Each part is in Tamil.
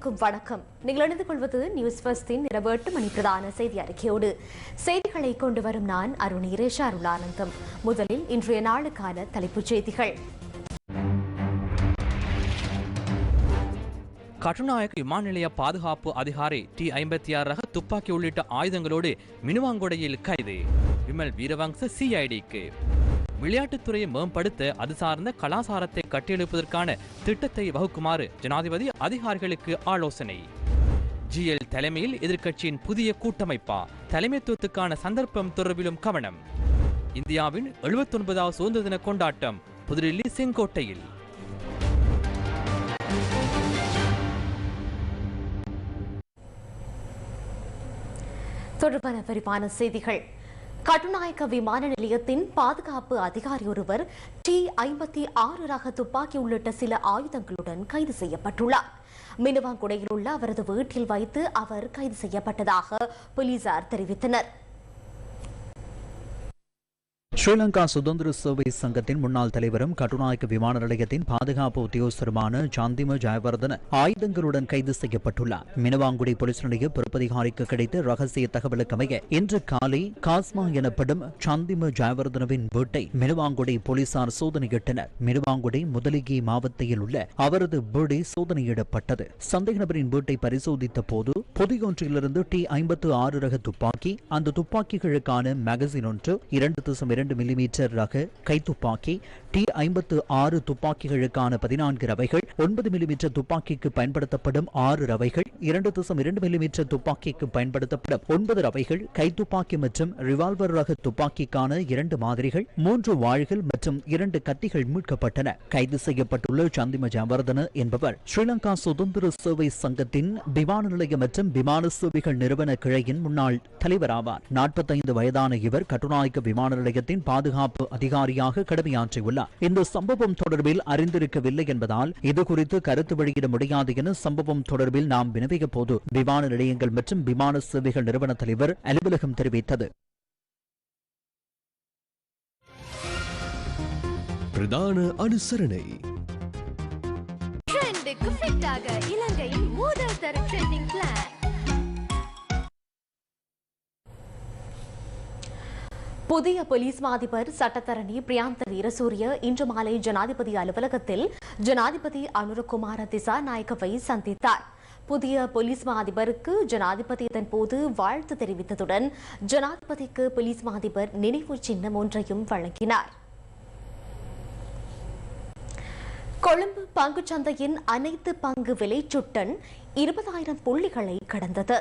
அனைவருக்கும் வணக்கம். நீங்கள் இணைந்து கொள்வது நியூஸ் ஃபர்ஸ்டின் இரவு எட்டு மணி பிரதான செய்தி அறிக்கையோடு. செய்திகளை கொண்டு வரும் நான் அருணீரேஷ அருளானந்தம். முதலில் இன்றைய நாளுக்கான தலைப்புச் செய்திகள். கட்டுநாயக் விமான நிலைய பாதுகாப்பு அதிகாரி டி ஐம்பத்தி ஆறு ரக துப்பாக்கி உள்ளிட்ட ஆயுதங்களோடு மினுவாங்குடையில் கைது. விமல் வீரவங்ச சிஐடிக்கு விளையாட்டுத்துறையை மேம்படுத்த அது சார்ந்த கலாசாரத்தை கட்டியெழுப்பதற்கான திட்டத்தை வகுக்குமாறு ஜனாதிபதி அதிகாரிகளுக்கு ஆலோசனை. ஜிஎல் தலைமையில் எதிர்க்கட்சியின் புதிய கூட்டமைப்பா தலைமைத்துவத்துக்கான சந்தர்ப்பம் தொடர்பிலும் கவனம். இந்தியாவின் எழுபத்தொன்பதாவது சுதந்திர தின கொண்டாட்டம் புதுடில்லி செங்கோட்டையில். தொடர்பான விரிவான செய்திகள். கட்டுநாயக்க விமான நிலையத்தின் பாதுகாப்பு அதிகாரி ஒருவர் டி ஐம்பத்தி ஆறு ரக துப்பாக்கி உள்ளிட்ட சில ஆயுதங்களுடன் கைது செய்யப்பட்டுள்ளார். மினுவாங்குடையில் உள்ள அவரது வீட்டில் வைத்து அவர் கைது செய்யப்பட்டதாக போலீசார் தெரிவித்தனர். ஸ்ரீலங்கா சுதந்திர சேவை சங்கத்தின் முன்னாள் தலைவரும் கட்டுநாயக்க விமான நிலையத்தின் பாதுகாப்பு உத்தியோகஸ்தருமான சாந்திம ஜெயவர்தன ஆயுதங்களுடன் கைது செய்யப்பட்டுள்ளார். மினவாங்குடி போலீஸ் நிலைய பிறப்பதிகாரிக்கு கிடைத்த ரகசிய தகவலுக்கமைய இன்று காலை காஸ்மா எனப்படும் சாந்திம ஜெயவர்தனவின் வீட்டை மினுவாங்குடி போலீசார் சோதனையிட்டனர். மினுவாங்குடி முதலிகி மாவட்டத்தில் உள்ள அவரது வீடு சோதனையிடப்பட்டது. சந்தேக நபரின் வீட்டை பரிசோதித்த போது புதியொன்றிலிருந்து டி ஐம்பத்து ஆறு ரக துப்பாக்கி அந்த துப்பாக்கிகளுக்கான மேகசின் ஒன்று இரண்டு தசம் இரண்டு இரண்டு மில்லிமீட்டர் ரக கைத்துப்பாக்கி டி ஐம்பத்து ஆறு துப்பாக்கிகளுக்கான பதினான்கு ரவைகள் ஒன்பது மில்லிமீட்டர் துப்பாக்கிக்கு பயன்படுத்தப்படும் ஆறு ரவைகள் இரண்டு தசம் இரண்டு மில்லிமீட்டர் துப்பாக்கிக்கு பயன்படுத்தப்படும் ஒன்பது ரவைகள் கைத்துப்பாக்கி மற்றும் ரிவால்வர் ரக துப்பாக்கிக்கான இரண்டு மாதிரிகள் மூன்று வாள்கள் மற்றும் இரண்டு கத்திகள் மீட்கப்பட்டன. கைது செய்யப்பட்டுள்ள சந்திம ஜவர்தன என்பவர் ஸ்ரீலங்கா சுதந்திர சேவை சங்கத்தின் விமான நிலைய மற்றும் விமான சேவைகள் நிறுவன கிளையின் முன்னாள் தலைவராவார். நாற்பத்தைந்து வயதான இவர் கட்டுநாயக்க விமான நிலையத்தின் பாதுகாப்பு அதிகாரியாக கடமையாற்றியுள்ளார். இந்த சம்பவம் தொடர்பில் அறிந்திருக்கவில்லை என்பதால் இது குறித்து கருத்து வெளியிட முடியாது என சம்பவம் தொடர்பில் நாம் வினவிய போது விமான நிலையங்கள் மற்றும் விமான சேவைகள் நிறுவன தலைவர் அலுவலகம் தெரிவித்தது. பிரதான அனுசரணை. இலங்கையின் முதல் தர ட்ரெண்டிங் பிளான் புதிய போலீஸ் மாதிபர் சட்டத்தரணி பிரியாந்த வீரசூரிய இன்று மாலை ஜனாதிபதி அலுவலகத்தில் ஜனாதிபதி அனுரகுமார திசா நாயக்கவை சந்தித்தார். புதிய போலீஸ் மாதிபருக்கு ஜனாதிபதி இதன் போது வாழ்த்து தெரிவித்ததுடன் ஜனாதிபதிக்கு போலீஸ் மாதிபர் நினைவு சின்னம் ஒன்றையும் வழங்கினார். கொழும்பு பங்குச்சந்தையின் அனைத்து பங்கு விலை சுட்டன் இருபதாயிரம் புள்ளிகளை கடந்தது.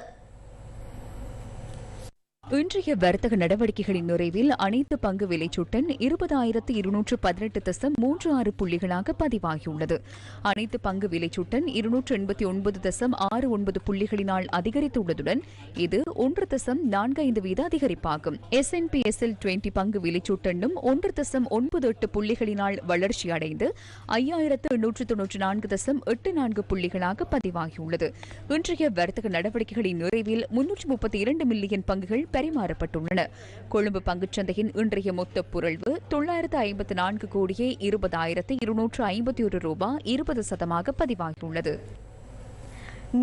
இன்றைய வர்த்தக நடவடிக்கைகளின் நிறைவில் அனைத்து பங்கு விலைச்சுட்டன் இருபதாயிரத்து இருநூற்று பதினெட்டு தசம் மூன்று ஆறு புள்ளிகளாக பதிவாகியுள்ளது. அனைத்து பங்கு விலைச்சுட்டன் இருநூற்று எண்பத்தி ஒன்பது தசம் ஆறு ஒன்பது புள்ளிகளினால் அதிகரித்துள்ளதுடன் இது ஒன்று தசம் நான்கு ஐந்து வீத அதிகரிப்பாகும். S and P S L twenty பங்கு விலைச்சுட்டனும் ஒன்று தசம் ஒன்பது எட்டு புள்ளிகளினால் வளர்ச்சியடைந்து ஐயாயிரத்து எண்ணூற்று தொன்னூற்று நான்கு தசம் எட்டு நான்கு புள்ளிகளாக பதிவாகியுள்ளது. இன்றைய வர்த்தக நடவடிக்கைகளின் நிறைவில் முன்னூற்று முப்பத்தி இரண்டு மில்லியன் பங்குகள் பரிமாறப்பட்டுள்ளன. கொழும்பு பங்குச்சந்தையின் இன்றைய மொத்த புரள்வு தொள்ளாயிரத்து ஐம்பத்து நான்கு கோடியே இருபதாயிரத்து இருநூற்று ஐம்பத்தி ஒரு ரூபாய் இருபது சதமாக பதிவாகியுள்ளது.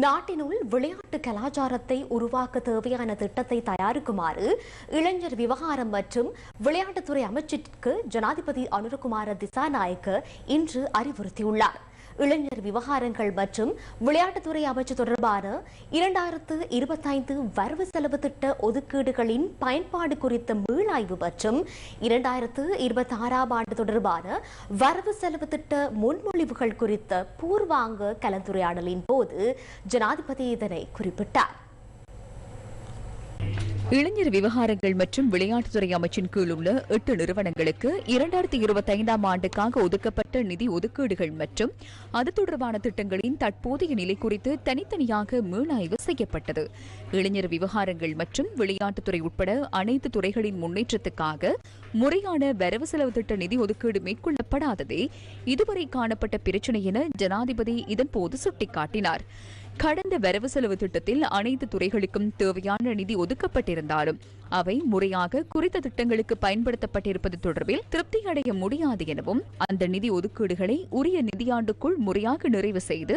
நாட்டினுள் விளையாட்டு கலாச்சாரத்தை உருவாக்க தேவையான திட்டத்தை தயாரிக்குமாறு இளைஞர் விவகாரம் மற்றும் விளையாட்டுத்துறை அமைச்சிற்கு ஜனாதிபதி அனுரகுமார திசாநாயக்க இன்று அறிவுறுத்தியுள்ளார். இளைஞர் விவகாரங்கள் மற்றும் விளையாட்டுத்துறை அமைச்சு தொடர்பான இரண்டாயிரத்து இருபத்தைந்து வரவு செலவு திட்ட ஒதுக்கீடுகளின் பயன்பாடு குறித்த மீளாய்வு மற்றும் இரண்டாயிரத்து இருபத்தி ஆறாம் ஆண்டு தொடர்பான வரவு செலவு திட்ட முன்மொழிவுகள் குறித்த பூர்வாங்க கலந்துரையாடலின் போது ஜனாதிபதி இதனை குறிப்பிட்டார். இளைஞர் விவகாரங்கள் மற்றும் விளையாட்டுத்துறை அமைச்சின் கீழ் உள்ள எட்டு நிறுவனங்களுக்கு இரண்டாயிரத்தி இருபத்தி ஐந்தாம் ஆண்டுக்காக ஒதுக்கப்பட்ட நிதி ஒதுக்கீடுகள் மற்றும் அது தொடர்பான திட்டங்களின் தற்போதைய நிலை குறித்து தனித்தனியாக மீளாய்வு செய்யப்பட்டது. இளைஞர் விவகாரங்கள் மற்றும் விளையாட்டுத்துறை உட்பட அனைத்து துறைகளின் முன்னேற்றத்துக்காக முறையான வரவு செலவு திட்ட நிதி ஒதுக்கீடு மேற்கொள்ளப்படாததே இதுவரை காணப்பட்ட பிரச்சினை என ஜனாதிபதி இதன்போது சுட்டிக்காட்டினார். கடந்த வரவு செலவு திட்டத்தில் அனைத்து துறைகளுக்கும் தேவையான நிதி ஒதுக்கப்பட்டிருந்தாலும் அவை முறையாக குறித்த திட்டங்களுக்கு பயன்படுத்தப்பட்டிருப்பது தொடர்பில் திருப்தி அடைய முடியாது எனவும் அந்த நிதி ஒதுக்கீடுகளை உரிய நிதியாண்டுக்குள் முறையாக நிறைவு செய்து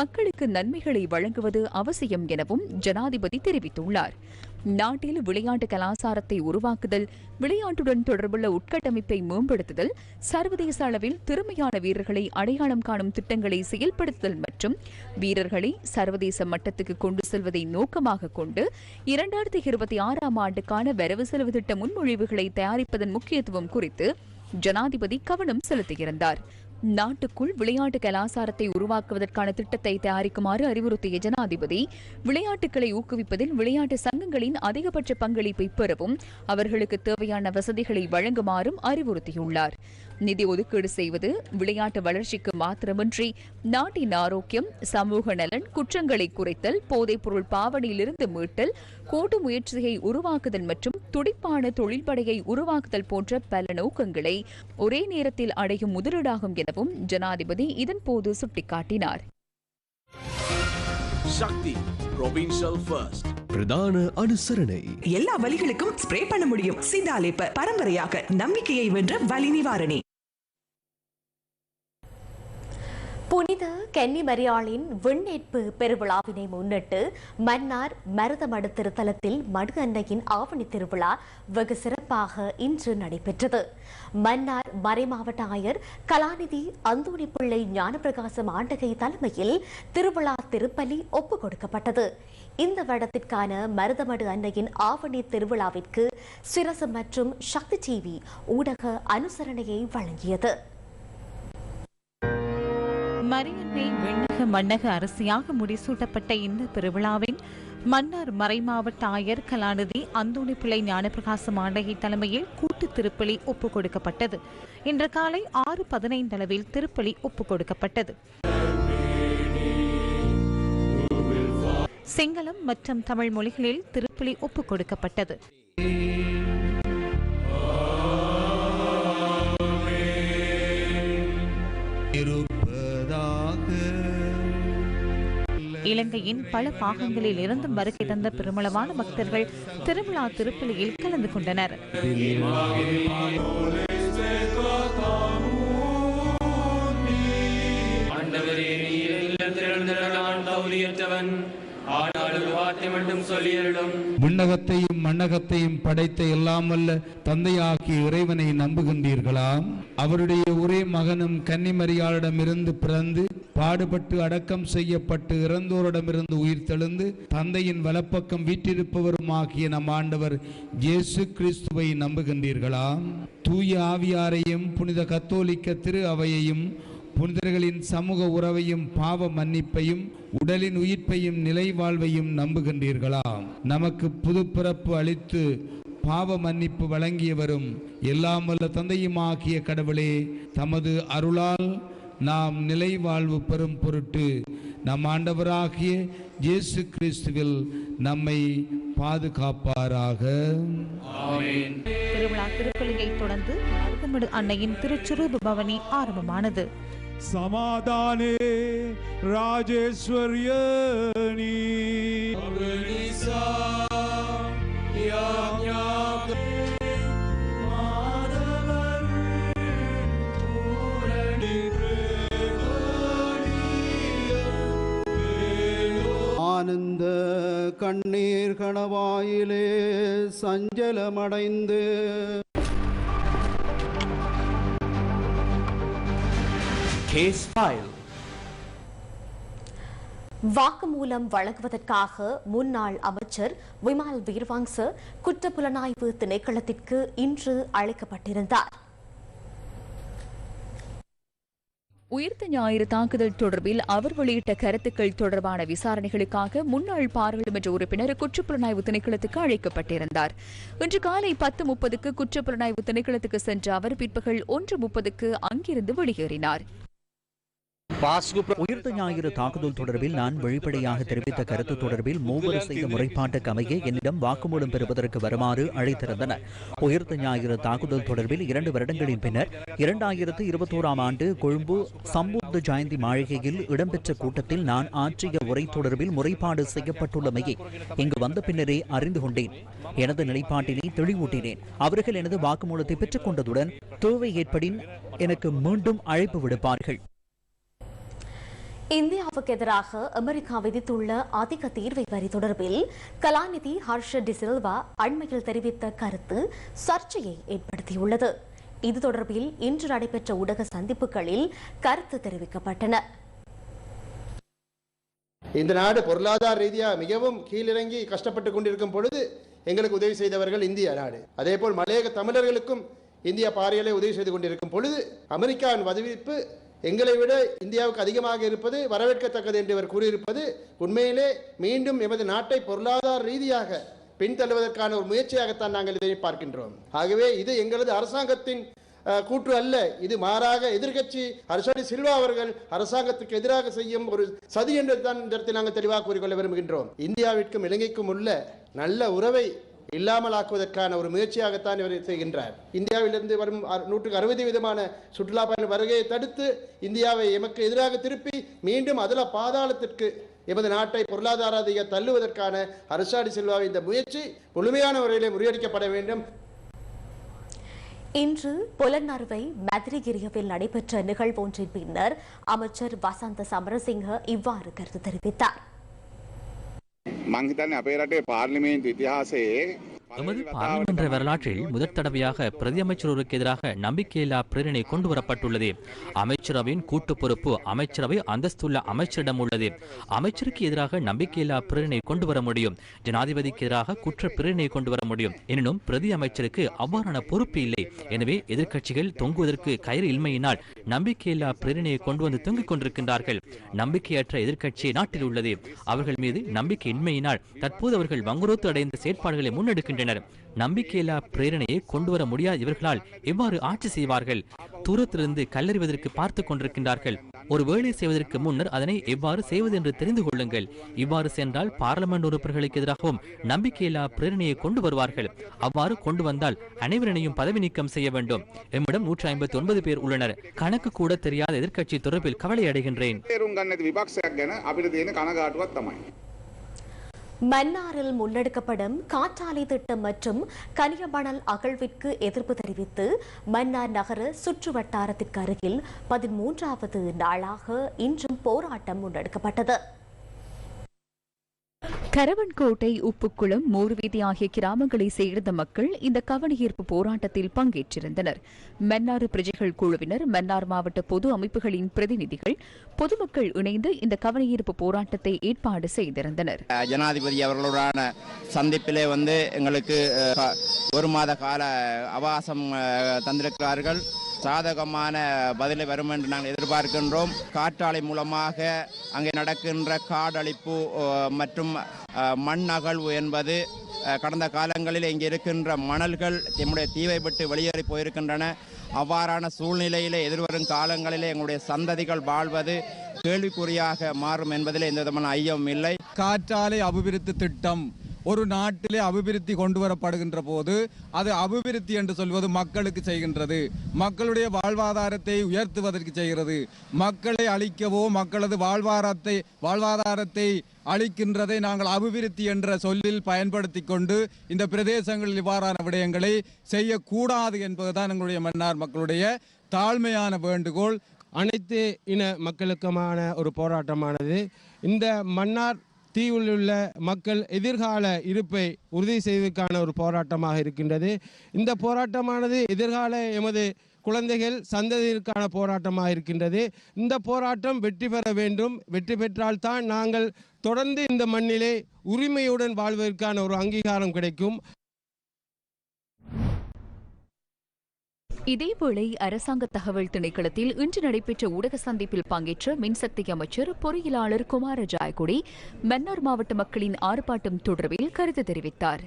மக்களுக்கு நன்மைகளை வழங்குவது அவசியம் எனவும் ஜனாதிபதி தெரிவித்துள்ளார். நாட்டில் விளையாட்டு கலாசாரத்தை உருவாக்குதல் விளையாட்டுடன் தொடர்புள்ள உட்கட்டமைப்பை மேம்படுத்துதல் சர்வதேச அளவில் திறமையான வீரர்களை அடையாளம் காணும் திட்டங்களை செயல்படுத்துதல் மற்றும் வீரர்களை சர்வதேச மட்டத்துக்கு கொண்டு செல்வதை நோக்கமாக கொண்டு இரண்டாயிரத்தி இருபத்தி ஆறாம் ஆண்டுக்கான வரவு செலவு திட்ட முன்மொழிவுகளை தயாரிப்பதன் முக்கியத்துவம் குறித்து ஜனாதிபதி கவனம் செலுத்தியிருந்தார். நாட்டுக்குள் விளையாட்டு கலாசாரத்தை உருவாக்குவதற்கான திட்டத்தை தயாரிக்குமாறு அறிவுறுத்திய ஜனாதிபதி விளையாட்டுகளை ஊக்குவிப்பதில் விளையாட்டு சங்கங்களின் அதிகபட்ச பங்களிப்பை பெறவும் அவர்களுக்கு தேவையான வசதிகளை வழங்குமாறும் அறிவுறுத்தியுள்ளார். நிதி ஒதுக்கீடு செய்வது விளையாட்டு வளர்ச்சிக்கு மாத்திரமின்றி நாட்டின் ஆரோக்கியம் சமூக நலன் குற்றங்களை குறைத்தல் போதைப்பொருள் பாவனையிலிருந்து மீட்டல் கூட்டு முயற்சியை உருவாக்குதல் மற்றும் துடிப்பான தொழில்படையை உருவாக்குதல் போன்ற பல நோக்கங்களை ஒரே நேரத்தில் அடையும் முதலீடாகும் எனவும் ஜனாதிபதி இதன்போது சுட்டிக்காட்டினார். சக்தி ப்ரொவின்ஷியல் ஃபர்ஸ்ட் பிரதான அனுசரணை. எல்லா வலிகளுக்கும் ஸ்ப்ரே பண்ண முடியும். சிந்தாலேப்ப பரம்பரையாக நம்பிக்கையை வென்ற வலி நிவாரணி. புனித கன்னிமரியாளின் விண்ணேற்பு பெருவிழாவினை முன்னிட்டு மன்னார் மருதமடு திருத்தலத்தில் மடு அன்னையின் ஆவணி திருவிழா வெகு சிறப்பாக இன்று நடைபெற்றது. மன்னார் மறைமாவட்ட ஆயர் கலாநிதி அந்தோணி பிள்ளை ஆண்டகை தலைமையில் திருவிழா திருப்பலி ஒப்பு கொடுக்கப்பட்டது. இந்த வருடத்திற்கான மருதமடு அன்னையின் ஆவணி திருவிழாவிற்கு சிரசு மற்றும் சக்தி டிவி ஊடக அனுசரணையை வழங்கியது. மரியன்னை விண்ணக மன்னக அரசியாக முடிசூட்டப்பட்ட இந்த பெருவிழாவின் மன்னார் மறைமாவட்ட ஆயர் கலாநிதி அந்தோணி பிள்ளை ஞானப்பிரகாசம் ஆண்டகை தலைமையில் கூட்டு திருப்பலி ஒப்புக் கொடுக்கப்பட்டது. இன்று காலை ஆறு பதினைந்து அளவில் திருப்பலி ஒப்புக் கொடுக்கப்பட்டது. சிங்களம் மற்றும் தமிழ் மொழிகளில் திருப்பலி ஒப்புக் கொடுக்கப்பட்டது. இலங்கையின் பல பாகங்களில் இருந்தும் வருகை தந்த பெருமளவான பக்தர்கள் திருவிழா திருப்பலியில் கலந்து கொண்டனர். விண்ணகத்தையும் மண்ணகத்தையும் படைத்த எல்லாம் வல்ல தந்தையாகிய இறைவனை நம்புகின்றீர்களா அவருடைய ஒரே மகனும் கன்னிமரியாளிடமிருந்து பிறந்து பாடுபட்டு அடக்கம் செய்யப்பட்டு இறந்தோரிடமிருந்து உயிர் தெழுந்து தந்தையின் வலப்பக்கம் வீற்றிருப்பவருமாகிய நம் ஆண்டவர் இயேசு கிறிஸ்துவை நம்புகின்றீர்களா? தூய ஆவியாரையும் புனித கத்தோலிக்க திரு அவையையும் புனிதர்களின் சமூக உறவையும் பாவ மன்னிப்பையும் உடலின் உயிர்ப்பையும் நிலை வாழ்வையும் நம்புகின்றீர்களா? நமக்கு புது பிறப்பு அளித்து பாவ மன்னிப்பு வழங்கியவரும் எல்லாம் வல்ல தந்தையுமாகிய கடவுளே தமது அருளால் நாம் நிலை வாழ்வு பெறும் பொருட்டு நம் ஆண்டவராகிய இயேசு கிறிஸ்துவில் நம்மை பாதுகாப்பாராக. திருவிழா திருப்பலியை தொடர்ந்து அன்னையின் திருச்சுரூப பவனி ஆரம்பமானது. சமாதானே ராஜேஸ்வரியனி. கண்ணீர் கணவாயிலே சஞ்சலமடைந்து. கேஸ் ஃபைல் வாக்குமூலம் வழங்குவதற்காக முன்னாள் அமைச்சர் விமல் வீர்வாங்ச குற்றப்புலனாய்வு திணைக்களத்திற்கு இன்று அழைக்கப்பட்டிருந்தார். உயிர்த்த ஞாயிறு தாக்குதல் தொடர்பில் அவர் வெளியிட்ட கருத்துக்கள் தொடர்பான விசாரணைகளுக்காக முன்னாள் பாராளுமன்ற உறுப்பினர் குற்றப்புலனாய்வு திணைக்களத்துக்கு அழைக்கப்பட்டிருந்தார். இன்று காலை பத்து முப்பதுக்கு குற்றப்புலனாய்வு திணைக்களத்துக்கு சென்ற அவர் பிற்பகல் ஒன்று முப்பதுக்கு அங்கிருந்து வெளியேறினார். உயிர்த்த ஞாயிறு தாக்குதல் தொடர்பில் நான் வெளிப்படையாக தெரிவித்த கருத்து தொடர்பில் மூவர் செய்த முறைப்பாட்டுக்கு அமைய என்னிடம் வாக்குமூலம் பெறுவதற்கு வருமாறு அழைத்திருந்தனர். உயிர்த்த ஞாயிறு தாக்குதல் தொடர்பில் இரண்டு வருடங்களின் பின்னர் இரண்டாயிரத்து இருபத்தோராம் ஆண்டு கொழும்பு சம்புத்த ஜெயந்தி மாளிகையில் இடம்பெற்ற கூட்டத்தில் நான் ஆற்றிய உரை தொடர்பில் முறைப்பாடு செய்யப்பட்டுள்ளமையை இங்கு வந்த பின்னரே அறிந்து கொண்டேன். எனது நிலைப்பாட்டினை தெளிவூட்டினேன். அவர்கள் எனது வாக்குமூலத்தை பெற்றுக் கொண்டதுடன் தேவை ஏற்படின் எனக்கு மீண்டும் அழைப்பு விடுப்பார்கள். இந்தியாவுக்கு எதிராக அமெரிக்கா விதித்துள்ள அதிக தீர்வை வரி தொடர்பில் கலாநிதி ஹர்ஷ டிசில்வா அண்மையில் தெரிவித்த கருத்து சர்ச்சையை ஏற்படுத்தியுள்ளது. இது தொடர்பில் இன்று நடைபெற்ற ஊடக சந்திப்புகளில் கருத்து தெரிவிக்கப்பட்டன. இந்த நாடு பொருளாதார ரீதியாக மிகவும் கீழிறங்கி கஷ்டப்பட்டு கொண்டிருக்கும் பொழுது எங்களுக்கு உதவி செய்தவர்கள் இந்திய நாடு. அதே போல் மலையக தமிழர்களுக்கும் இந்தியா பாரியலை உதவி செய்து கொண்டிருக்கும் பொழுது அமெரிக்காவின் வதிவிப்பு எங்களை விட இந்தியாவுக்கு அதிகமாக இருப்பது வரவேற்கத்தக்கது என்று இவர் கூறியிருப்பது உண்மையிலே மீண்டும் எமது நாட்டை பொருளாதார ரீதியாக பின்தள்ளுவதற்கான ஒரு முயற்சியாகத்தான் நாங்கள் இதை பார்க்கின்றோம். ஆகவே இது எங்களது அரசாங்கத்தின் கூற்று அல்ல. இது மாறாக எதிர்கட்சி அரசாடி சில்வா அவர்கள் அரசாங்கத்துக்கு எதிராக செய்யும் ஒரு சதி என்று தான் இந்த இடத்தில் நாங்கள் தெளிவாக கூறிக்கொள்ள விரும்புகின்றோம். இந்தியாவிற்கும் இலங்கைக்கும் உள்ள நல்ல உறவை இல்லாமலாக்குவதற்கான ஒரு முயற்சியாகத்தான் இவர் செய்கின்றார். இந்தியாவிலிருந்து வரும் அறு- நூற்றுக்கு அறுபது விதமான சுற்றுலா பயண வருகையை தடுத்து இந்தியாவை எமக்கு எதிராக திருப்பி மீண்டும் அதில் பாதாளத்திற்கு எமது நாட்டை பொருளாதார தள்ளுவதற்கான அரசாடி செல்வாவை இந்த முயற்சி முழுமையான முறையிலே முறியடிக்கப்பட வேண்டும். இன்று புலனறுவை மதுரகிரியவில் நடைபெற்ற நிகழ்வொன்றின் பின்னர் அமைச்சர் வசந்த சமரசிங்க இவ்வாறு கருத்து தெரிவித்தார். මං හිතන්නේ අපේ රටේ පාර්ලිමේන්තු ඉතිහාසයේ எமது பாராளுமன்ற வரலாற்றில் முதற் தடவையாக பிரதியமைச்சர் ஒருவருக்கு எதிராக நம்பிக்கையில்லா பிரேரணை கொண்டு வரப்பட்டுள்ளது அமைச்சரவையின் கூட்டு பொறுப்பு அமைச்சரவை அந்தஸ்துள்ள அமைச்சரிடம் உள்ளது. அமைச்சருக்கு எதிராக நம்பிக்கையில்லா பிரேரணை கொண்டு வர முடியும். ஜனாதிபதிக்கு எதிராக குற்ற பிரேரணை கொண்டு வர முடியும். எனினும் பிரதி அமைச்சருக்கு அவ்வாறான பொறுப்பு இல்லை. எனவே எதிர்க்கட்சிகள் தொங்குவதற்கு கயிறு இன்மையினால் நம்பிக்கையில்லா பிரேரணையை கொண்டு வந்து தொங்கிக் கொண்டிருக்கின்றார்கள். நம்பிக்கையற்ற எதிர்க்கட்சி நாட்டில் உள்ளது. அவர்கள் மீது நம்பிக்கை இன்மையினால் தற்போது அவர்கள் வங்குரோத்து அடைந்த செயற்பாடுகளை முன்னெடுக்கின்றனர். நம்பிக்கையில்லா பிரேரணையை கொண்டு வர முடியாத இவர்களால் எவ்வாறு ஆட்சி செய்வார்கள்? தூரத்திலிருந்து கல்லறிவதற்கு பார்த்து கொண்டிருக்கின்றார்கள். ஒரு வேலை செய்வதற்கு முன்னர் அதனை எவ்வாறு செய்வது என்று தெரிந்து கொள்ளுங்கள். இவ்வாறு சென்றால் பார்லமெண்ட் உறுப்பினர்களுக்கு எதிராகவும் நம்பிக்கையில்லா பிரேரணையை கொண்டு வருவார்கள். அவ்வாறு கொண்டு வந்தால் அனைவரனையும் பதவி நீக்கம் செய்ய வேண்டும். எம்மிடம் நூற்றி ஐம்பத்தி ஒன்பது பேர் உள்ளனர். கணக்கு கூட தெரியாத எதிர்க்கட்சி தொடர்பில் கவலை அடைகின்றேன் மன்னாரில் முன்னெடுக்கப்படும் காற்றாலை திட்டம் மற்றும் கனியமணல் அகழ்விற்கு எதிர்ப்பு தெரிவித்து மன்னார் நகர சுற்று வட்டாரத்திற்கு அருகில் பதிமூன்றாவது நாளாக இன்றும் போராட்டம் முன்னெடுக்கப்பட்டது. கரவன்கோட்டை உப்புக்குளம் மூர்வீதி ஆகிய கிராமங்களை சேர்ந்த மக்கள் இந்த கவனஈர்ப்பு போராட்டத்தில் பங்கேற்றிருந்தனர். மன்னாறு பிரஜைகள் குழுவினர் மன்னார் மாவட்ட பொது அமைப்புகளின் பிரதிநிதிகள் பொதுமக்கள் இணைந்து இந்த கவனஈர்ப்பு போராட்டத்தை ஏற்பாடு செய்திருந்தனர். ஜனாதிபதி அவர்களுடான சந்திப்பிலே வந்து எங்களுக்கு ஒரு மாத கால அவகாசம் தந்திருக்கிறார்கள். சாதகமான பதிலை வரும் என்று நாங்கள் எதிர்பார்க்கின்றோம். காற்றாலை மூலமாக அங்கே நடக்கின்ற காடழிப்பு மற்றும் மண் அகழ்வு என்பது கடந்த காலங்களில் இங்கே இருக்கின்ற மணல்கள் நம்முடைய தீவை விட்டு வெளியேறி போயிருக்கின்றன. அவ்வாறான சூழ்நிலையிலே எதிர்வரும் காலங்களிலே எங்களுடைய சந்ததிகள் வாழ்வது கேள்விக்குறியாக மாறும் என்பதில் எந்த விதமான ஐயமும் இல்லை. காற்றாலை அபிவிருத்தி திட்டம் ஒரு நாட்டிலே அபிவிருத்தி கொண்டு வரப்படுகின்ற போது அது அபிவிருத்தி என்று சொல்வது மக்களுக்கு செய்கின்றது. மக்களுடைய வாழ்வாதாரத்தை உயர்த்துவதற்கு செய்கிறது. மக்களை அழிக்கவோ மக்களது வாழ்வாரத்தை வாழ்வாதாரத்தை அளிக்கின்றதை நாங்கள் அபிவிருத்தி என்ற சொல்லில் பயன்படுத்தி கொண்டு இந்த பிரதேசங்களில் இவ்வாறான விடயங்களை செய்யக்கூடாது என்பதுதான் எங்களுடைய மன்னார் மக்களுடைய தாழ்மையான வேண்டுகோள். அனைத்து இன மக்களுக்குமான ஒரு போராட்டமானது. இந்த மன்னார் தீவில் உள்ள மக்கள் எதிர்கால இருப்பை உறுதி செய்வதற்கான ஒரு போராட்டமாக இருக்கின்றது. இந்த போராட்டமானது எதிர்கால எமது குழந்தைகள் சந்ததியிற்கான போராட்டமாக இருக்கின்றது. இந்த போராட்டம் வெற்றி பெற வேண்டும். வெற்றி பெற்றால்தான் நாங்கள் தொடர்ந்து இந்த மண்ணிலே உரிமையுடன் வாழ்வதற்கான ஒரு அங்கீகாரம் கிடைக்கும். இதேவேளை அரசாங்க தகவல் திணைக்களத்தில் இன்று நடைபெற்ற ஊடக சந்திப்பில் பங்கேற்ற மின்சக்தி அமைச்சர் பொறியியலாளர் குமார ஜாயகுடி மன்னார் மாவட்ட மக்களின் ஆர்ப்பாட்டம் தொடர்பில் கருத்து தெரிவித்தார்.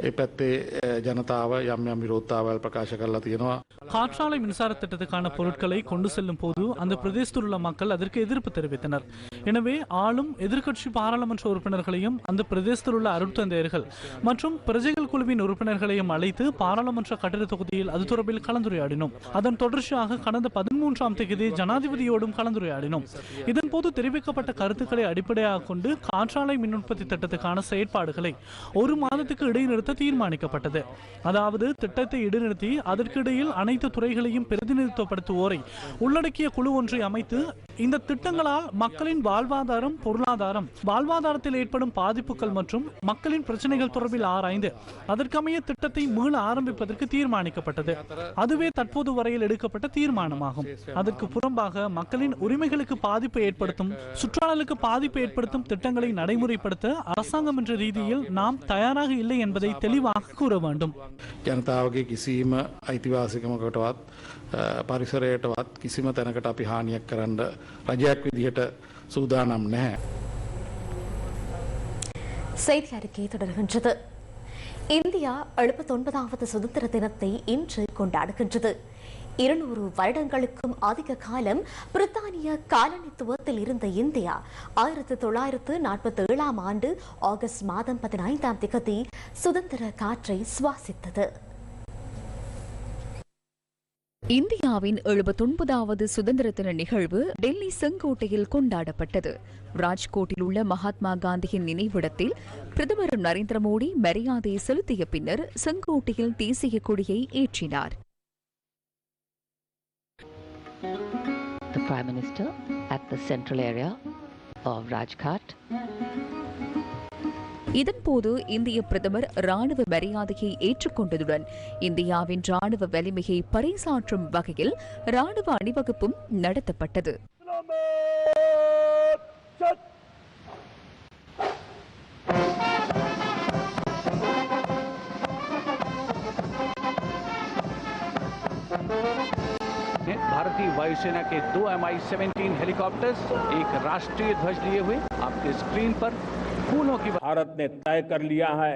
ඒ පැත්තේ අ, ජනතාව යම් යම් විරෝධතාවල් ප්‍රකාශ කරලා තියෙනවා. காற்றாலை மின்சார திட்டத்துக்கான பொருட்களை கொண்டு செல்லும் போது அந்த பிரதேசத்தில் உள்ள மக்கள் அதற்கு எதிர்ப்பு தெரிவித்தனர் எனவே ஆளும் எதிர்க்கட்சி பாராளுமன்ற உறுப்பினர்களையும் அந்த பிரதேசத்தில் உள்ள அருட்தந்தையர்கள் மற்றும் பிரஜைகள் குழுவின் உறுப்பினர்களையும் அழைத்து பாராளுமன்ற கட்டிட தொகுதியில் அது தொடர்பில் கலந்துரையாடினோம் அதன் தொடர்ச்சியாக கடந்த பதிமூன்றாம் தேதி ஜனாதிபதியோடும் கலந்துரையாடினோம் இதன் போது தெரிவிக்கப்பட்ட கருத்துக்களை அடிப்படையாக கொண்டு காற்றாலை மின் உற்பத்தி திட்டத்துக்கான செயற்பாடுகளை ஒரு மாதத்துக்கு இடைநிறுத்த தீர்மானிக்கப்பட்டது. அதாவது திட்டத்தை இடைநிறுத்தி அதற்கிடையில் அனைத்து துறைகளையும் பிரதிநிதித்துவப்படுத்துவோரை உள்ளடக்கிய குழு ஒன்றை அமைத்து இந்த திட்டங்களால் மக்களின் வாழ்வாதாரம் பொருளாதாரம் வாழ்வாதாரத்தில் ஏற்படும் பாதிப்புகள் மற்றும் மக்களின் பிரச்சனைகள் தொடர்பில் ஆராய்ந்து அதற்கமைய திட்டத்தை மீள ஆரம்பிப்பதற்கு தீர்மானிக்கப்பட்டது. அதுவே தற்போது வரையில் எடுக்கப்பட்ட தீர்மானமாகும். அதற்கு புறம்பாக மக்களின் உரிமைகளுக்கு பாதிப்பு ஏற்படுத்தும் சுற்றாடலுக்கு பாதிப்பு ஏற்படுத்தும் திட்டங்களை நடைமுறைப்படுத்த அரசாங்கம் என்ற ரீதியில் நாம் தயாராக இல்லை என்பதை தெளிவாக கூற வேண்டும் ජනතාවගේ කිසිීම අයිතිවාසිකමකටවත් අ, පරිසරයටවත් කිසිම තැනකට අපි හානියක් කරන්න රජයක් විදිහට සූදානම් නැහැ. செய்தி அறிக்கை தொடர்கின்றது இந்தியா எழுபத்தொன்பதாவது சுதந்திர தினத்தை இன்று கொண்டாடுகின்றது இருநூறு வருடங்களுக்கும் அதிக காலம் பிரித்தானிய காலனித்துவத்தில் இருந்த இந்தியா. ஆயிரத்தி தொள்ளாயிரத்து நாற்பத்தி ஏழாம் ஆண்டு ஆகஸ்ட் மாதம் பதினைந்தாம் திகதி சுதந்திர காற்றை சுவாசித்தது. இந்தியாவின் எழுபத்தொன்பதாவது சுதந்திர தின நிகழ்வு டெல்லி செங்கோட்டையில் கொண்டாடப்பட்டது. ராஜ்கோட்டில் உள்ள மகாத்மா காந்தியின் நினைவிடத்தில் பிரதமர் நரேந்திர மோடி மரியாதை செலுத்திய பின்னர் செங்கோட்டையில் தேசிய கொடியை ஏற்றினார். The Prime Minister at the central area of Rajghat. இதன்போது இந்திய பிரதமர் ராணுவ மரியாதையை ஏற்றுக்கொண்டதுடன் இந்தியாவின் ராணுவ வலிமையை பறைசாற்றும் வகையில் ராணுவ அணிவகுப்பும் நடத்தப்பட்டது भारतीय वायुसेना के दो एम आई सेवेंटीन हेलीकॉप्टर्स एक राष्ट्रीय ध्वज लिए हुए। आपके स्क्रीन पर फूलों की भारत ने तय कर लिया है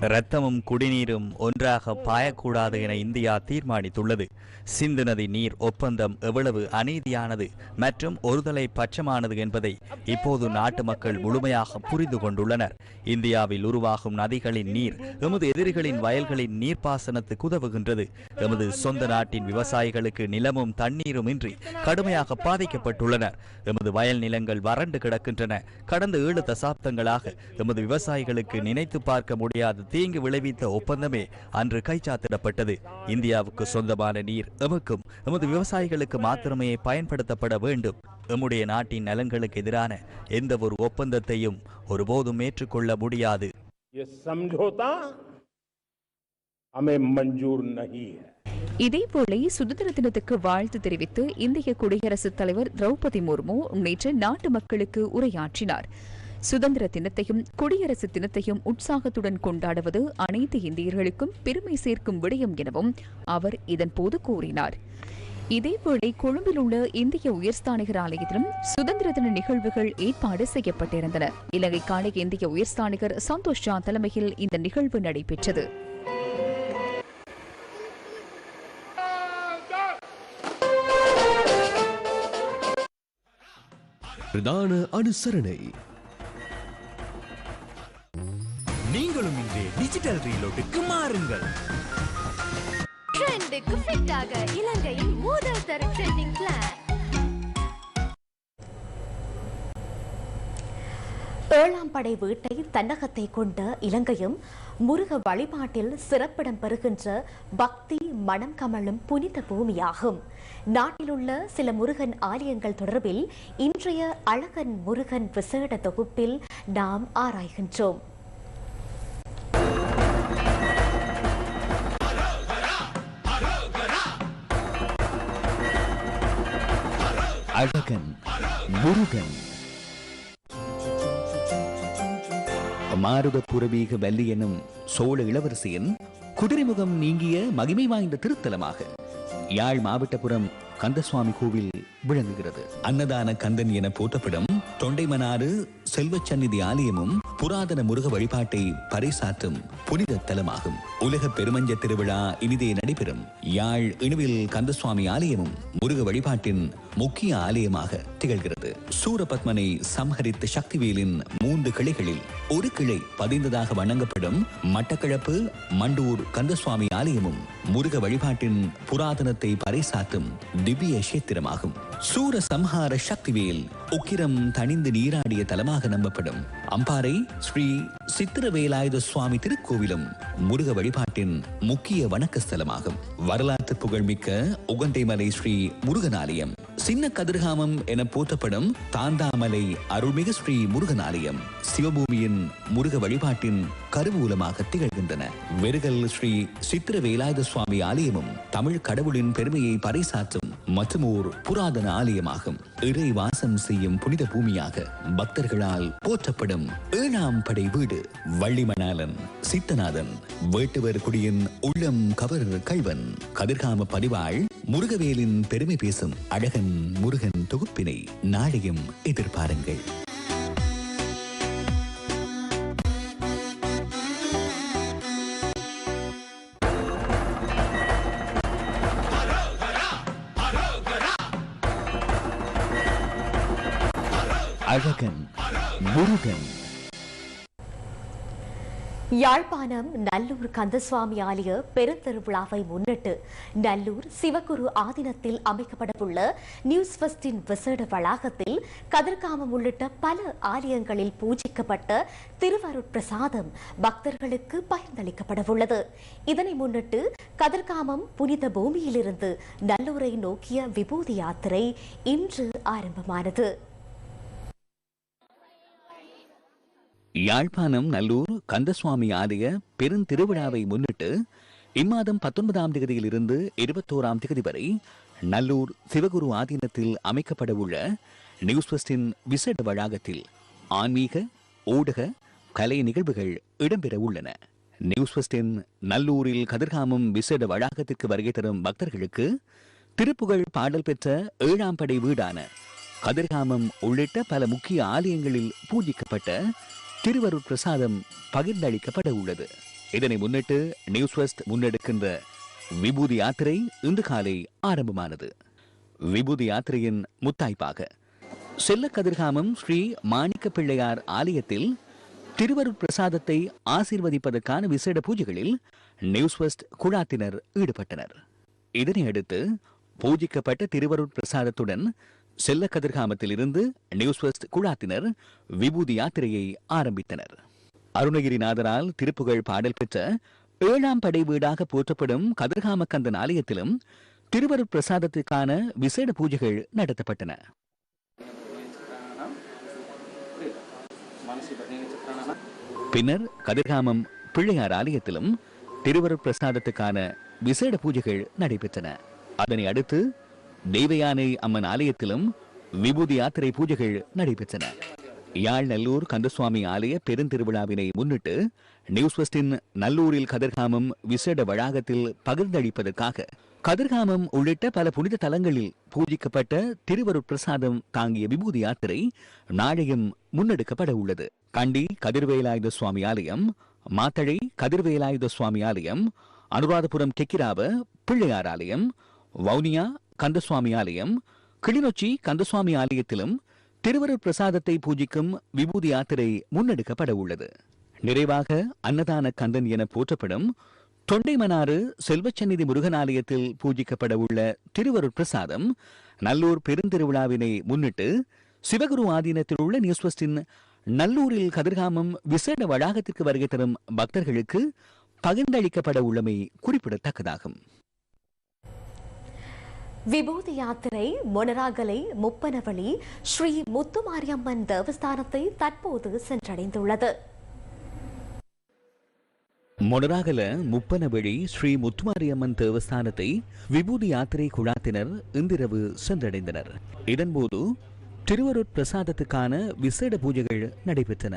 இரத்தமும் குடிநீரும் ஒன்றாக பாயக்கூடாது என இந்தியா தீர்மானித்துள்ளது. சிந்து நதி நீர் ஒப்பந்தம் எவ்வளவு அநீதியானது மற்றும் ஒருதலை பட்சமானது என்பதை இப்போது நாட்டு மக்கள் முழுமையாக புரிந்து கொண்டுள்ளனர். இந்தியாவில் உருவாகும் நதிகளின் நீர் எமது எதிரிகளின் வயல்களின் நீர்ப்பாசனத்துக்கு உதவுகின்றது எமது சொந்த நாட்டின் விவசாயிகளுக்கு நிலமும் தண்ணீரும் இன்றி கடுமையாக பாதிக்கப்பட்டுள்ளனர். எமது வயல் நிலங்கள் வறண்டு கிடக்கின்றன. கடந்த ஏழு தசாப்தங்களாக எமது விவசாயிகளுக்கு நினைத்து பார்க்க முடியாத தீங்கு விளைவித்த ஒப்பந்தமே அன்று கைச்சாத்திடப்பட்டது. இந்தியாவுக்கு சொந்தமான நீர் எமக்கும் எமது விவசாயிகளுக்கு மாத்திரமே பயன்படுத்தப்பட வேண்டும். எம்முடைய நாட்டின் நலன்களுக்கு எதிரான எந்த ஒரு ஒப்பந்தத்தையும் ஒருபோதும் ஏற்றுக்கொள்ள முடியாது. மஞ்சூர் நகி சுதந்திர தினத்துக்கு வாழ்த்து தெரிவித்து இந்திய குடியரசுத் தலைவர் திரௌபதி முர்மு நேற்று நாட்டு மக்களுக்கு உரையாற்றினார். சுதந்திர தினத்தையும் குடியரசு தினத்தையும் உற்சாகத்துடன் கொண்டாடுவது அனைத்து இந்தியர்களுக்கும் பெருமை சேர்க்கும் விடயம் எனவும் அவர் இதன்போது கூறினார். இதேவேளை கொழும்பில் உள்ள இந்திய உயர்ஸ்தானிகர் ஆலயத்திலும் சுதந்திர தின நிகழ்வுகள் ஏற்பாடு செய்யப்பட்டிருந்தன. இலங்கைக்கான இந்திய உயர்ஸ்தானிகர் சந்தோஷ் ஜா தலைமையில் இந்த நிகழ்வு நடைபெற்றது. பிரதான அனுசரணை. டிஜிட்டல் ரீலோட்டுக்கு மாறுங்கள். ட்ரெண்டுக்கு ஃபிட் ஆக இலங்கையின் முதல் தர ட்ரெண்டிங் பிளான் ஏழாம் படை வீட்டை தன்னகத்தை கொண்ட இலங்கையும் முருக வழிபாட்டில் சிறப்பிடம் பெறுகின்ற பக்தி மனம் கமழும் புனித பூமியாகும். நாட்டிலுள்ள சில முருகன் ஆலயங்கள் தொடர்பில் இன்றைய அழகன் முருகன் விசேட தொகுப்பில் நாம் ஆராய்கின்றோம். அழகன் முருகன். மாருத புரவீக வல்லி எனும் சோழ இளவரசியின் குதிரைமுகம் நீங்கிய மகிமை வாய்ந்த திருத்தலமாக யாழ் மாவட்டபுரம் கந்தசுவாமி கோவில் விளங்குகிறது. அன்னதான கந்தன் என போற்றப்படும் தொண்டைமனாறு செல்வச்சந்நிதி ஆலயமும் புராதன முருக வழிபாட்டை பறைசாற்றும் புனித தலமாகும். உலக பெருமஞ்ச திருவிழா இனிதே நடைபெறும். யாழ் இணுவில் கந்தசுவாமி ஆலயமும் முருக வழிபாட்டின் முக்கிய ஆலயமாக திகழ்கிறது. சூரபத்மனை சம்ஹரித்த சக்திவேலின் மூன்று கிளைகளில் ஒரு கிளை பதிந்ததாக வணங்கப்படும் மட்டக்களப்பு மண்டூர் கந்தசுவாமி ஆலயமும் முருக வழிபாட்டின் புராதனத்தை பறைசாத்தும் திவ்ய கஷேத்திரமாகும். சூர சம்ஹார சக்திவேல் உக்கிரம் தணிந்து நீராடிய தலமாக நம்பப்படும் அம்பாறை ஸ்ரீ சித்திரவேலாயுத சுவாமி திருக்கோவிலும் முருக வழிபாட்டின் முக்கிய வணக்க ஸ்தலமாகும் வரலாற்று புகழ்மிக்க உகண்டைமலை ஸ்ரீ முருகன் ஆலயம். சின்ன கதிர்காமம் என போற்றப்படும் தாந்தாமலை அருள்மிகு ஸ்ரீ முருகன் ஆலயம் சிவபூமியின் முருக வழிபாட்டின் கருவூலமாக திகழ்கின்றன. வெறுகல் ஸ்ரீ சித்திர வேலாயுத சுவாமி ஆலயமும் தமிழ் கடவுளின் பெருமையை பறைசாற்றும் மற்றும் ஓர் புராதன ஆலயமாகும். இறை வாசம் செய்யும் புனித பூமியாக பக்தர்களால் போற்றப்படும் ஏழாம் படை வீடு வள்ளிமணாலன் சித்தநாதன் வேட்டுவர் குடியின் உள்ளம் கவர் கல்வன் கதிர்காம பதிவாள் முருகவேலின் பெருமை பேசும் அழகன் முருகன் தொகுப்பினை நாளையும் எதிர்பாருங்கள். யாழ்ப்பாணம் நல்லூர் கந்தசுவாமி ஆலய பெருந்திருவிழாவை முன்னிட்டு நல்லூர் சிவகுரு ஆதீனத்தில் அமைக்கப்படவுள்ள நியூஸ் ஃபஸ்டின் விசேட வளாகத்தில் கதிர்காமம் உள்ளிட்ட பல ஆலயங்களில் பூஜிக்கப்பட்ட திருவருட்பிரசாதம் பக்தர்களுக்கு பகிர்ந்தளிக்கப்படவுள்ளது. இதனை முன்னிட்டு கதிர்காமம் புனித பூமியிலிருந்து நல்லூரை நோக்கிய விபூதி யாத்திரை இன்று ஆரம்பமானது. யாழ்ப்பாணம் நல்லூர் கந்தசுவாமி ஆலய பெருந்திருவிழாவை முன்னிட்டு இம்மாதம் பத்தொன்பதாம் தேதியிலிருந்து இருபத்தோராம் தேதி வரை நல்லூர் சிவகுரு ஆதீனத்தில் அமைக்கப்பட உள்ள நியூஸ் வெஸ்டின் விசேட வளாகத்தில் ஆன்மீக ஊடக கலை நிகழ்வுகள் இடம்பெற உள்ளன. நியூஸ் வெஸ்டின் நல்லூரில் கதிர்காமம் விசேட வளாகத்திற்கு வருகை தரும் பக்தர்களுக்கு திருப்புகழ் பாடல் பெற்ற ஏழாம் படை வீடான கதிர்காமம் உள்ளிட்ட பல முக்கிய ஆலயங்களில் பூஜிக்கப்பட்ட திருவருட் பிரசாதம் பகிர்ந்தளிக்கப்பட உள்ளது இதனை முன்னிட்டு நியூஸ் வெஸ்ட் முன்னெடுக்கின்ற விபூதி யாத்திரை இன்று காலை ஆரம்பமானது. விபூதி யாத்திரையின் முத்தாய்ப்பாக செல்ல கதிர்காமம் ஸ்ரீ மாணிக்க பிள்ளையார் ஆலயத்தில் திருவருட் பிரசாதத்தை ஆசீர்வதிப்பதற்கான விசேட பூஜைகளில் நியூஸ் வெஸ்ட் குழாத்தினர் ஈடுபட்டனர். இதனையடுத்து பூஜிக்கப்பட்ட திருவருட் பிரசாதத்துடன் செல்ல கதிர்காமத்திலிருந்து நியூஸ் வெஸ்ட் குழாத்தினர் விபூதி யாத்திரையை ஆரம்பித்தனர். அருணகிரிநாதரால் திருப்புகழ் பாடல் பெற்ற ஏழாம் படை வீடாக போற்றப்படும் கதிர்காம கந்தன் ஆலயத்திலும் திருவருட் பிரசாதத்திற்கான விசேட பூஜைகள் நடத்தப்பட்டன. பின்னர் கதிர்காமம் பிள்ளையார் ஆலயத்திலும் திருவருட் பிரசாதத்துக்கான விசேட பூஜைகள் நடைபெற்றன. அதனை அடுத்து தெய்வயானை அம்மன் ஆலயத்திலும் விபூதி யாத்திரை பூஜைகள் நடைபெற்றன. யாழ் நல்லூர் கந்தசுவாமி ஆலய பெருந்திருவிழாவினை முன்னிட்டு நியூஸ் வெஸ்டின் நல்லூரில் கதிர்காமம் விசேட வளாகத்தில் பகிர்ந்தளிப்பதற்காக கதிர்காமம் உள்ளிட்ட பல புனித தலங்களில் பூஜிக்கப்பட்ட திருவருட் பிரசாதம் தாங்கிய விபூதி யாத்திரை நாளையும் முன்னெடுக்கப்பட உள்ளது. கண்டி கதிர்வேலாயுத சுவாமி ஆலயம் மாத்தளை கதிர்வேலாயுத சுவாமி ஆலயம் அனுராதபுரம் கெக்கிராவ பிள்ளையார் ஆலயம் வவுனியா கந்தசுவாமி ஆலயம் கிளிநொச்சி கந்தசுவாமி ஆலயத்திலும் திருவருட் பிரசாதத்தை பூஜிக்கும் விபூதி யாத்திரை முன்னெடுக்கப்பட உள்ளது. நிறைவாக அன்னதான கந்தன் என போற்றப்படும் தொண்டைமனாறு செல்வச்சந்நிதி முருகன் ஆலயத்தில் பூஜிக்கப்பட உள்ள திருவருட் பிரசாதம் நல்லூர் பெருந்திருவிழாவினை முன்னிட்டு சிவகுரு ஆதீனத்தில் உள்ள நியூஸ்வஸ்டின் நல்லூரில் கதிர்காமம் விசேட வளாகத்திற்கு வருகை தரும் பக்தர்களுக்கு பகிர்ந்தளிக்கப்பட உள்ளமை குறிப்பிடத்தக்கதாகும். விபூதி யாத்திரை மொனராகலை முப்பனவழி ஸ்ரீ முத்துமாரியம்மன் தேவஸ்தானத்தை தற்போது சென்றடைந்துள்ளது. மொனராகல முப்பனவழி ஸ்ரீ முத்துமாரியம்மன் தேவஸ்தானத்தை விபூதி யாத்திரை குழாத்தினர் இன்றிரவு சென்றடைந்தனர். இதன்போது திருவருட் பிரசாதத்துக்கான விசேட பூஜைகள் நடைபெற்றன.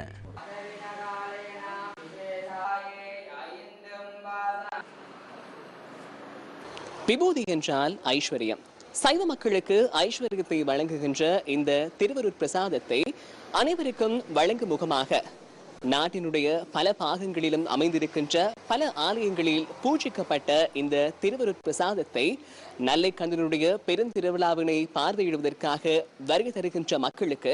விபூதி என்றால் ஐஸ்வர்யம். சைவ மக்களுக்கு ஐஸ்வர்யத்தை வழங்குகின்ற இந்த திருவருட் பிரசாதத்தை அனைவருக்கும் வழங்கும் முகமாக நாட்டினுடைய பல பாகங்களிலும் அமைந்திருக்கின்ற பல ஆலயங்களில் பூஜிக்கப்பட்ட இந்த திருவருட் பிரசாதத்தை நல்லைக்கந்தனுடைய பெருந்திருவிழாவினை பார்வையிடுவதற்காக வருகை தருகின்ற மக்களுக்கு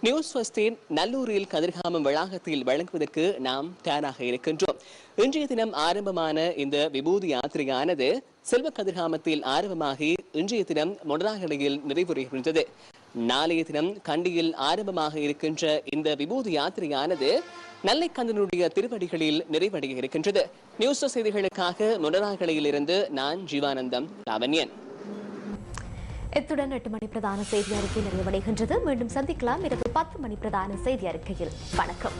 நியூஸ் ஃபஸ்டின் நல்லூரில் கதிர்காமம் வளாகத்தில் வழங்குவதற்கு நாம் தயாராக இருக்கின்றோம். இன்றைய தினம் ஆரம்பமான இந்த விபூதி யாத்திரையானது செல்வ கதிர்காமத்தில் ஆரம்பமாகி இன்றைய தினம் மொடராகலையில் நிறைவுறுகின்றது. நாளைய தினம் கண்டியில் ஆரம்பமாக இருக்கின்ற இந்த விபூதி யாத்திரையானது நல்லைக்கந்தனுடைய திருவடிகளில் நிறைவடைய இருக்கின்றது. நியூஸ் செய்திகளுக்காக மொடராகலையிலிருந்து நான் ஜீவானந்தம் லாவண்யன். இத்துடன் எட்டு மணி பிரதான செய்தி அறிக்கை நிறைவடைகின்றது. மீண்டும் சந்திக்கலாம். இரவு பத்து மணி பிரதான செய்தி அறிக்கையில். வணக்கம்.